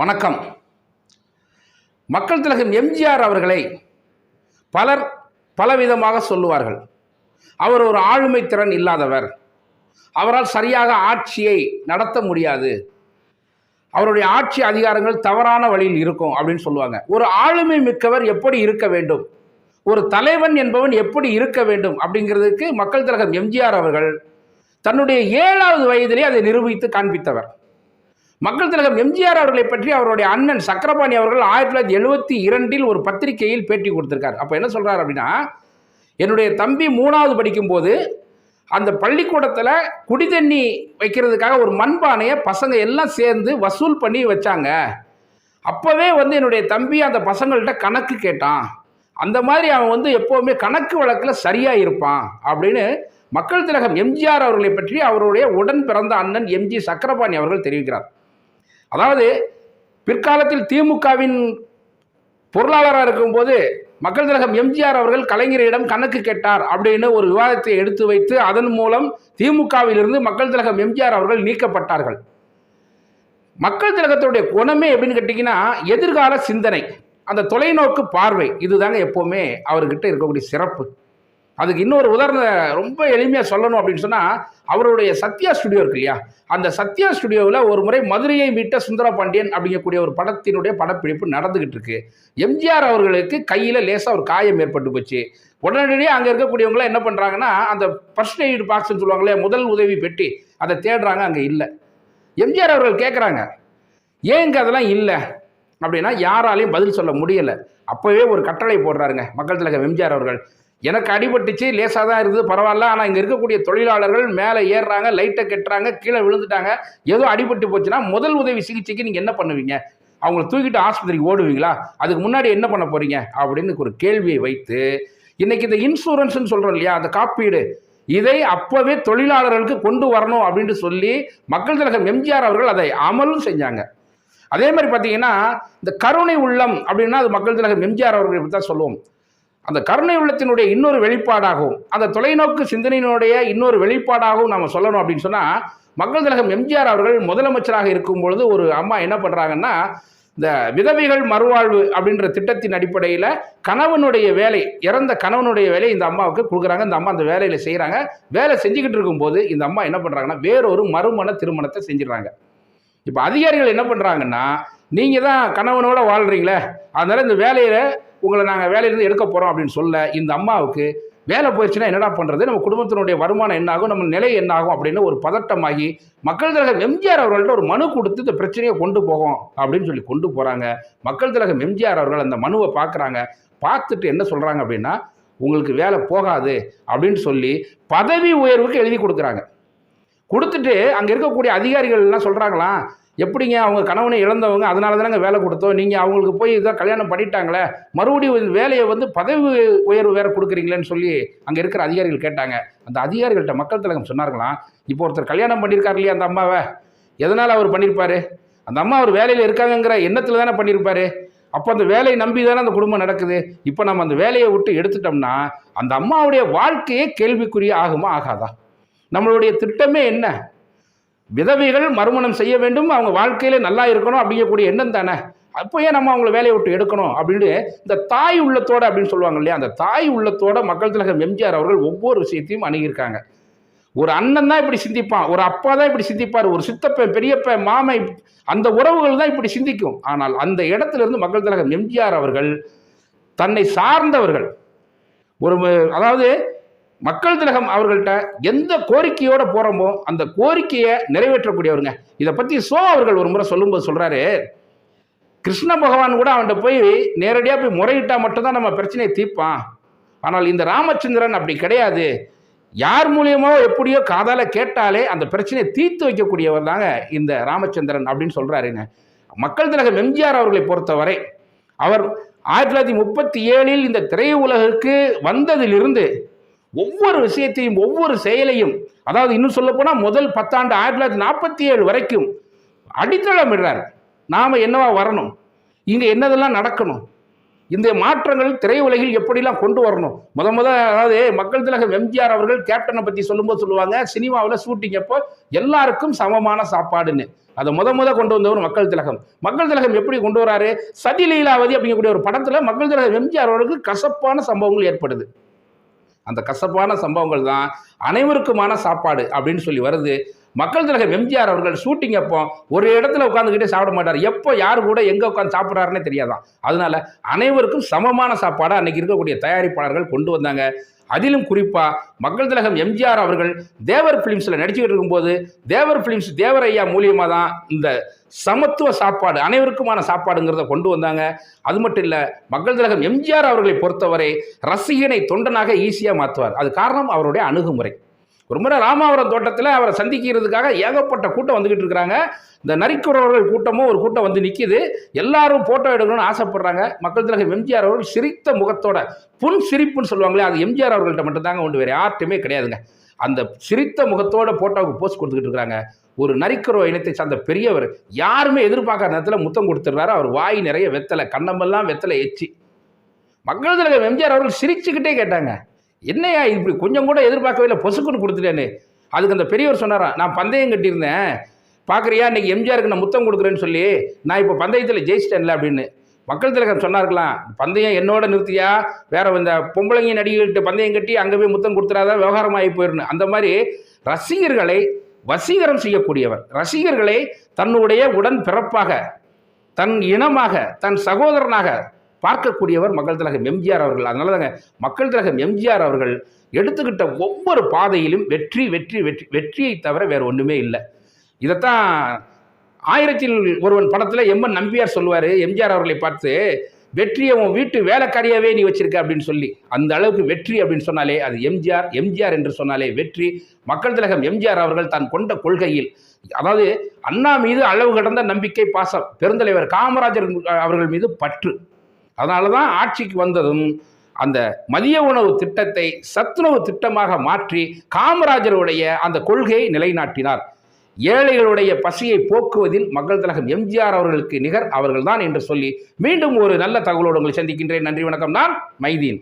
வணக்கம். மக்கள் திலகம் எம்ஜிஆர் அவர்களை பலர் பலவிதமாக சொல்லுவார்கள். அவர் ஒரு ஆளுமை திறன் இல்லாதவர். அவரால் சரியாக ஆட்சியை நடத்த முடியாது. அவருடைய ஆட்சி அதிகாரங்கள் தவறான வழியில் இருக்கும் அப்படின்னு சொல்லுவாங்க. ஒரு ஆளுமை மிக்கவர் எப்படி இருக்க வேண்டும்? ஒரு தலைவன் என்பவன் எப்படி இருக்க வேண்டும்? அப்படிங்கிறதுக்கு மக்கள் திலகம் எம்ஜிஆர் அவர்கள் தன்னுடைய ஏழாவது வயதிலே அதை நிரூபித்து காண்பித்தவர். மக்கள் திலகம் எம்ஜிஆர் அவர்களை பற்றி அவருடைய அண்ணன் சக்கரபாணி அவர்கள் ஆயிரத்தி தொள்ளாயிரத்தி எழுபத்தி இரண்டில் ஒரு பத்திரிகையில் பேட்டி கொடுத்திருக்கார். அப்போ என்ன சொல்கிறார் அப்படின்னா என்னுடைய தம்பி மூணாவது படிக்கும்போது அந்த பள்ளிக்கூடத்தில் குடி தண்ணி வைக்கிறதுக்காக ஒரு மண்பானையை பசங்க எல்லாம் சேர்ந்து வசூல் பண்ணி வச்சாங்க. அப்போவே வந்து என்னுடைய தம்பி அந்த பசங்கள்கிட்ட கணக்கு கேட்டான். அந்த மாதிரி அவன் வந்து எப்போவுமே கணக்கு வழக்கில் சரியாக இருப்பான் அப்படின்னு மக்கள் திலகம் எம்ஜிஆர் அவர்களை பற்றி அவருடைய உடன் பிறந்த அண்ணன் எம்ஜி சக்கரபாணி அவர்கள் தெரிவிக்கிறார். அதாவது பிற்காலத்தில் திமுகவின் பொருளாளராக இருக்கும்போது மக்கள் திலகம் எம்ஜிஆர் அவர்கள் கலைஞரிடம் கணக்கு கேட்டார் அப்படின்னு ஒரு விவாதத்தை எடுத்து வைத்து அதன் மூலம் திமுகவிலிருந்து மக்கள் திலகம் எம்ஜிஆர் அவர்கள் நீக்கப்பட்டார்கள். மக்கள் திலகத்துடைய குணமே எப்படின்னு கேட்டிங்கன்னா எதிர்கால சிந்தனை அந்த தொலைநோக்கு பார்வை இதுதாங்க எப்போவுமே அவர்கிட்ட இருக்கக்கூடிய சிறப்பு. அதுக்கு இன்னொரு உதாரணம் ரொம்ப எளிமையாக சொல்லணும் அப்படின்னு சொன்னால் அவருடைய சத்யா ஸ்டுடியோ இருக்கு இல்லையா? அந்த சத்யா ஸ்டுடியோவில் ஒரு முறை மதுரையை விட்ட சுந்தர பாண்டியன் அப்படிங்கக்கூடிய ஒரு படத்தினுடைய படப்பிடிப்பு நடந்துகிட்டு இருக்கு. எம்ஜிஆர் அவர்களுக்கு கையில் லேசாக ஒரு காயம் ஏற்பட்டு போச்சு. உடனடியாக அங்கே இருக்கக்கூடியவங்களாம் என்ன பண்ணுறாங்கன்னா அந்த ஃபர்ஸ்ட் எய்டு பாக்ஸ்ன்னு சொல்லுவாங்களே முதல் உதவி பெட்டி அதை தேடுறாங்க அங்கே இல்லை. எம்ஜிஆர் அவர்கள் கேட்குறாங்க ஏங்க அதெல்லாம் இல்லை? அப்படின்னா யாராலையும் பதில் சொல்ல முடியலை. அப்போவே ஒரு கட்டளை போடுறாருங்க மக்கள் திலகம் எம்ஜிஆர் அவர்கள். எனக்கு அடிபட்டுச்சு லேசாக தான் இருக்குது பரவாயில்ல. ஆனால் இங்கே இருக்கக்கூடிய தொழிலாளர்கள் மேலே ஏறுறாங்க லைட்டை கட்டுறாங்க கீழே விழுந்துட்டாங்க. ஏதோ அடிபட்டு போச்சுன்னா முதல் உதவி சிகிச்சைக்கு நீங்கள் என்ன பண்ணுவீங்க? அவங்கள தூக்கிட்டு ஆஸ்பத்திரிக்கு ஓடுவீங்களா? அதுக்கு முன்னாடி என்ன பண்ண போகிறீங்க அப்படின்னு ஒரு கேள்வியை வைத்து இன்றைக்கி இந்த இன்சூரன்ஸ்னு சொல்கிறோம் இல்லையா அந்த காப்பீடு இதை அப்போவே தொழிலாளர்களுக்கு கொண்டு வரணும் அப்படின்னு சொல்லி மக்கள் திலகம் எம்ஜிஆர் அவர்கள் அதை அமலும் செஞ்சாங்க. அதே மாதிரி பார்த்தீங்கன்னா இந்த கருணை உள்ளம் அப்படின்னா அது மக்கள் திலகம் எம்ஜிஆர் அவர்களை தான் சொல்லுவோம். அந்த கருணை உள்ளத்தினுடைய இன்னொரு வெளிப்பாடாகவும் அந்த தொலைநோக்கு சிந்தனையினுடைய இன்னொரு வெளிப்பாடாகவும் நம்ம சொல்லணும் அப்படின்னு சொன்னால் மக்கள் திலகம் எம்ஜிஆர் அவர்கள் முதலமைச்சராக இருக்கும் பொழுது ஒரு அம்மா என்ன பண்ணுறாங்கன்னா இந்த விதவைகள் மறுவாழ்வு அப்படின்ற திட்டத்தின் அடிப்படையில் கணவனுடைய வேலை இறந்த கணவனுடைய வேலையை இந்த அம்மாவுக்கு கொடுக்குறாங்க. இந்த அம்மா அந்த வேலையில் செய்கிறாங்க வேலை செஞ்சுக்கிட்டு இருக்கும்போது இந்த அம்மா என்ன பண்ணுறாங்கன்னா வேறொரு மறுமண திருமணத்தை செஞ்சிடறாங்க. இப்போ அதிகாரிகள் என்ன பண்ணுறாங்கன்னா நீங்கள் தான் கணவனோட வாழ்கிறீங்களே அதனால் இந்த வேலையில் உங்களை நாங்கள் வேலையிலேருந்து எடுக்க போகிறோம் அப்படின்னு சொல்ல இந்த அம்மாவுக்கு வேலை போயிடுச்சுன்னா என்னடா பண்ணுறது நம்ம குடும்பத்தினுடைய வருமானம் என்னாகும்? நம்ம நிலை என்னாகும்? அப்படின்னு ஒரு பதட்டமாகி மக்கள் திலகம் எம்ஜிஆர் அவர்கள்ட்ட ஒரு மனு கொடுத்து இந்த பிரச்சனையை கொண்டு போகும் அப்படின்னு சொல்லி கொண்டு போகிறாங்க மக்கள் திலகம் எம்ஜிஆர் அவர்கள் அந்த மனுவை பார்க்குறாங்க பார்த்துட்டு என்ன சொல்கிறாங்க அப்படின்னா உங்களுக்கு வேலை போகாது அப்படின்னு சொல்லி பதவி உயர்வுக்கு எழுதி கொடுக்குறாங்க. கொடுத்துட்டு அங்கே இருக்கக்கூடிய அதிகாரிகள் எல்லாம் சொல்கிறாங்களாம் எப்படிங்க அவங்க கணவனை இழந்தவங்க அதனால தானங்க வேலை கொடுத்தோம்? நீங்கள் அவங்களுக்கு போய் இதான் கல்யாணம் பண்ணிட்டாங்களே மறுபடியும் வேலையை வந்து பதவி உயர்வு வேறு கொடுக்குறீங்களேன்னு சொல்லி அங்கே இருக்கிற அதிகாரிகள் கேட்டாங்க. அந்த அதிகாரிகள்கிட்ட மக்கள் திலகம் சொன்னார்களாம் இப்போ ஒருத்தர் கல்யாணம் பண்ணியிருக்கார் இல்லையா அந்த அம்மாவை? எதனால் அவர் பண்ணியிருப்பார்? அந்த அம்மா அவர் வேலையில் இருக்காங்கங்கிற எண்ணத்தில் தானே பண்ணியிருப்பார்? அப்போ அந்த வேலையை நம்பி தானே அந்த குடும்பம் நடக்குது? இப்போ நம்ம அந்த வேலையை விட்டு எடுத்துட்டோம்னா அந்த அம்மாவுடைய வாழ்க்கையே கேள்விக்குரிய ஆகுமா ஆகாதா? நம்மளுடைய திட்டமே என்ன? விதவைகள் மறுமணம் செய்ய வேண்டும் அவங்க வாழ்க்கையில நல்லா இருக்கணும் அப்படிங்கக்கூடிய எண்ணம் தானே? அப்போ ஏன் நம்ம அவங்கள வேலையை விட்டு எடுக்கணும் அப்படின்னு இந்த தாய் உள்ளத்தோட அப்படின்னு சொல்லுவாங்க இல்லையா? அந்த தாய் உள்ளத்தோட மக்கள் திலகம் எம்ஜிஆர் அவர்கள் ஒவ்வொரு விஷயத்தையும் அணுகியிருக்காங்க. ஒரு அண்ணன் தான் இப்படி சிந்திப்பான் ஒரு அப்பா தான் இப்படி சிந்திப்பார் ஒரு சித்தப்பன் பெரியப்பன் மாமை அந்த உறவுகள் தான் இப்படி சிந்திக்கும். ஆனால் அந்த இடத்துல இருந்து மக்கள் திலகம் எம்ஜிஆர் அவர்கள் தன்னை சார்ந்தவர்கள் ஒரு அதாவது மக்கள் திலகம் அவர்கள்ட்ட எந்த கோரிக்கையோட போகிறோமோ அந்த கோரிக்கையை நிறைவேற்றக்கூடியவருங்க. இதை பற்றி சோ அவர்கள் ஒரு முறை சொல்லும்போது சொல்கிறாரு கிருஷ்ண பகவான் கூட அவன்கிட்ட போய் நேரடியாக போய் முறையிட்டால் மட்டும்தான் நம்ம பிரச்சனையை தீர்ப்பான். ஆனால் இந்த ராமச்சந்திரன் அப்படி கிடையாது. யார் மூலியமோ எப்படியோ காதால் கேட்டாலே அந்த பிரச்சனையை தீர்த்து வைக்கக்கூடியவர் தாங்க இந்த ராமச்சந்திரன் அப்படின்னு சொல்கிறாருங்க மக்கள் திலகம் எம்ஜிஆர் அவர்களை பொறுத்தவரை அவர் ஆயிரத்தி தொள்ளாயிரத்தி முப்பத்தி ஏழில் இந்த திரையுலகுக்கு வந்ததிலிருந்து ஒவ்வொரு விஷயத்தையும் ஒவ்வொரு செயலையும் அதாவது இன்னும் சொல்ல போனால் முதல் பத்தாண்டு ஆயிரத்தி தொள்ளாயிரத்தி நாற்பத்தி ஏழு வரைக்கும் அடித்தளமிடுறார். நாம் என்னவா வரணும்? இங்கே என்னதெல்லாம் நடக்கணும்? இந்த மாற்றங்கள் திரையுலகில் எப்படிலாம் கொண்டு வரணும்? முத முத அதாவது மக்கள் திலகம் எம்ஜிஆர் அவர்கள் கேப்டனை பற்றி சொல்லும்போது சொல்லுவாங்க சினிமாவில் ஷூட்டிங் அப்போ எல்லாருக்கும் சமமான சாப்பாடுன்னு. அதை முத முத கொண்டு வந்தவர் மக்கள் திலகம். மக்கள் திலகம் எப்படி கொண்டு வராரு? சதி லீலாவதி அப்படிங்கக்கூடிய ஒரு படத்தில் மக்கள் திலகம் எம்ஜிஆர் அவர்களுக்கு கசப்பான சம்பவங்கள் ஏற்படுது. அந்த கசப்பான சம்பவங்கள் தான் அனைவருக்குமான சாப்பாடு அப்படின்னு சொல்லி வருது. மக்கள் தலைவர் எம்ஜிஆர் அவர்கள் ஷூட்டிங் அப்போ ஒரு இடத்துல உட்காந்துக்கிட்டே சாப்பிட மாட்டார். எப்போ யார் கூட எங்கே உட்காந்து சாப்பிட்றாருன்னே தெரியாதான் அதனால அனைவருக்கும் சமமான சாப்பாடை அன்னைக்கு இருக்கக்கூடிய தயாரிப்பாளர்கள் கொண்டு வந்தாங்க. அதிலும் குறிப்பாக மக்கள் திலகம் எம்ஜிஆர் அவர்கள் தேவர் ஃபிலிம்ஸில் நடிச்சுக்கிட்டு இருக்கும்போது தேவர் ஃபிலிம்ஸ் தேவர் ஐயா மூலியமாக தான் இந்த சமத்துவ சாப்பாடு அனைவருக்குமான சாப்பாடுங்கிறத கொண்டு வந்தாங்க. அது மட்டும் இல்லை மக்கள் திலகம் எம்ஜிஆர் அவர்களை பொறுத்தவரை ரசிகனை தொண்டனாக ஈஸியாக மாற்றுவார் அது காரணம் அவருடைய அணுகுமுறை. ஒரு முறை ராமாவரம் தோட்டத்தில் அவரை சந்திக்கிறதுக்காக ஏகப்பட்ட கூட்டம் வந்துக்கிட்டு இருக்கிறாங்க. இந்த நரிக்குறவர்கள் கூட்டமும் ஒரு கூட்டம் வந்து நிற்கிது எல்லாரும் ஃபோட்டோ எடுக்கணும்னு ஆசைப்படுறாங்க. மக்கள் தலைவர் எம்ஜிஆர் அவர்கள் சிரித்த முகத்தோட புன் சிரிப்புன்னு சொல்லுவாங்களே அது எம்ஜிஆர் அவர்கள்ட்ட மட்டும்தாங்க உண்டு. வேறு யார்ட்டுமே கிடையாதுங்க. அந்த சிரித்த முகத்தோட ஃபோட்டோவுக்கு போஸ்ட் கொடுத்துக்கிட்டு இருக்கிறாங்க. ஒரு நரிக்குறவ இனத்தை சார்ந்த பெரியவர் யாருமே எதிர்பார்க்காத நேரத்தில் முத்தம் கொடுத்துட்றாரு. அவர் வாய் நிறைய வெத்தலை கண்ணமெல்லாம் வெத்தலை எச்சி. மக்கள் தலைவர் எம்ஜிஆர் அவர்கள் சிரிச்சுக்கிட்டே கேட்டாங்க. என்னையா இப்படி கொஞ்சம் கூட எதிர்பார்க்கவே இல்லை? பொசுக்குன்னு கொடுத்துட்டேன்னு அதுக்கு அந்த பெரியவர் சொன்னாராம் நான் பந்தயம் கட்டியிருந்தேன். பார்க்குறியா இன்றைக்கி எம்ஜிஆருக்கு நான் முத்தம் கொடுக்குறேன்னு சொல்லி நான் இப்போ பந்தயத்தில் ஜெயிச்சிட்டேன்ல அப்படின்னு. மக்கள் திலகம் சொன்னார்களாம் பந்தயம் என்னோட நிறுத்தியா? வேற இந்த பொம்பளைங்க நடிகர்கிட்ட பந்தயம் கட்டி அங்கே போய் முத்தம் கொடுத்துடாதான் விவகாரம் ஆகி போயிடணும் அந்த மாதிரி ரசிகர்களை வசீகரம் செய்யக்கூடியவர் ரசிகர்களை தன்னுடைய உடன் பிறப்பாக தன் இனமாக தன் சகோதரனாக பார்க்கக்கூடியவர் மக்கள் திலகம் எம்ஜிஆர் அவர்கள். அதனால தாங்க மக்கள் திலகம் எம்ஜிஆர் அவர்கள் எடுத்துக்கிட்ட ஒவ்வொரு பாதையிலும் வெற்றி வெற்றி வெற்றி வெற்றியை தவிர வேறு ஒன்றுமே இல்லை. இதைத்தான் ஆயிரத்தில் ஒருவன் படத்தில் எம்என் நம்பியார் சொல்லுவார். எம்ஜிஆர் அவர்களை பார்த்து வெற்றியை உன் வீட்டு வேலைக்காரியாவே நீ வச்சிருக்க அப்படின்னு சொல்லி. அந்த அளவுக்கு வெற்றி அப்படின்னு சொன்னாலே அது எம்ஜிஆர் எம்ஜிஆர் என்று சொன்னாலே வெற்றி. மக்கள் திலகம் எம்ஜிஆர் அவர்கள் தான் கொண்ட கொள்கையில். அதாவது அண்ணா மீது அளவு கடந்த நம்பிக்கை பாசம். பெருந்தலைவர் காமராஜர் அவர்கள் மீது பற்று. அதனால தான் ஆட்சிக்கு வந்ததும் அந்த மதிய உணவு திட்டத்தை சத்துணவு திட்டமாக மாற்றி காமராஜருடைய அந்த கொள்கையை நிலைநாட்டினார். ஏழைகளுடைய பசியை போக்குவதில் மக்கள் திலகம் எம்ஜிஆர் அவர்களுக்கு நிகர் அவர்கள்தான் என்று சொல்லி மீண்டும் ஒரு நல்ல தகவலோடு உங்களை சந்திக்கின்றேன். நன்றி வணக்கம். நான் மைதீன்.